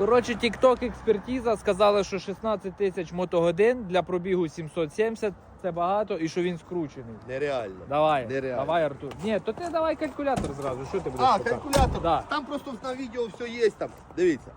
Коротше, TikTok експертиза сказала, що 16 тисяч мотогодин для пробігу 770 це багато і що він скручений. Нереально. Давай, Нереально. давай, Артур. Ні, то ти давай калькулятор зразу. Що ти будеш А, показувати? калькулятор. Да. Там просто на відео все є. Там. Дивіться.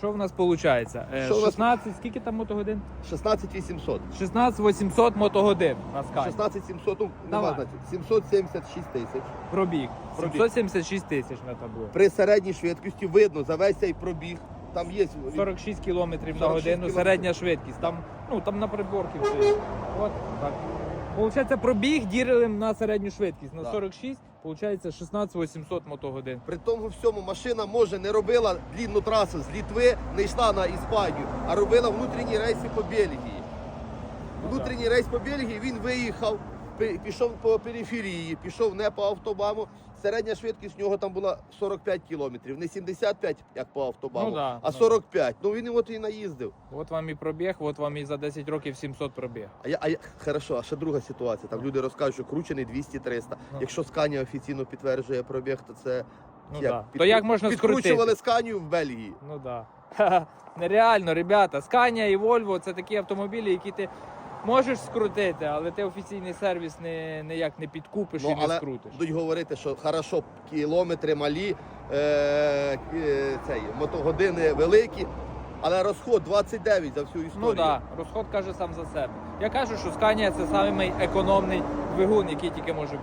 Що в нас виходить? Що у нас? 16, скільки там мотогодин? 16 800. 16 800 мотогодин на скані. 16 700, ну, Давай. нема значить. 776 тисяч. Пробіг. Пробіг. 776 тисяч на табло. При середній швидкості видно за весь цей пробіг. Там є 46 кілометрів на 46 годину, кілометрів. середня швидкість. Там, ну, там на приборці все. От так. Получається, пробіг ділимо на середню швидкість. На Да. 46, получається 16800 мотогодин. При тому всьому машина може не робила длінну трасу з Літви, не йшла на Іспанію, а робила внутрішні рейси по Бельгії. Внутрішній рейс по Бельгії він виїхав, пішов по периферії, пішов не по автобаму. Середня швидкість в нього там була 45 кілометрів, не 75, як по автобаму, Ну да, а ну 45. Ну він от і наїздив. От вам і пробіг, от вам і за 10 років 700 пробіг. А я, а я хорошо, а ще друга ситуація. Там люди розкажуть, що кручений 200-300. Ну. Якщо Сканія офіційно підтверджує пробіг, то це Ну як? да. То як можна підкручували скрутити? Сканію в Бельгії. Ну да. Ха-ха. Нереально, ребята. Scania і Volvo це такі автомобілі, які ти можеш скрутити, але ти офіційний сервіс не, ніяк не підкупиш і Ну, не але скрутиш. будуть говорити, що хорошо, кілометри малі, е, е, цей, мотогодини великі, але розход 29 за всю історію. Ну так, да. розход каже сам за себе. Я кажу, що Scania це самий економний двигун, який тільки може бути.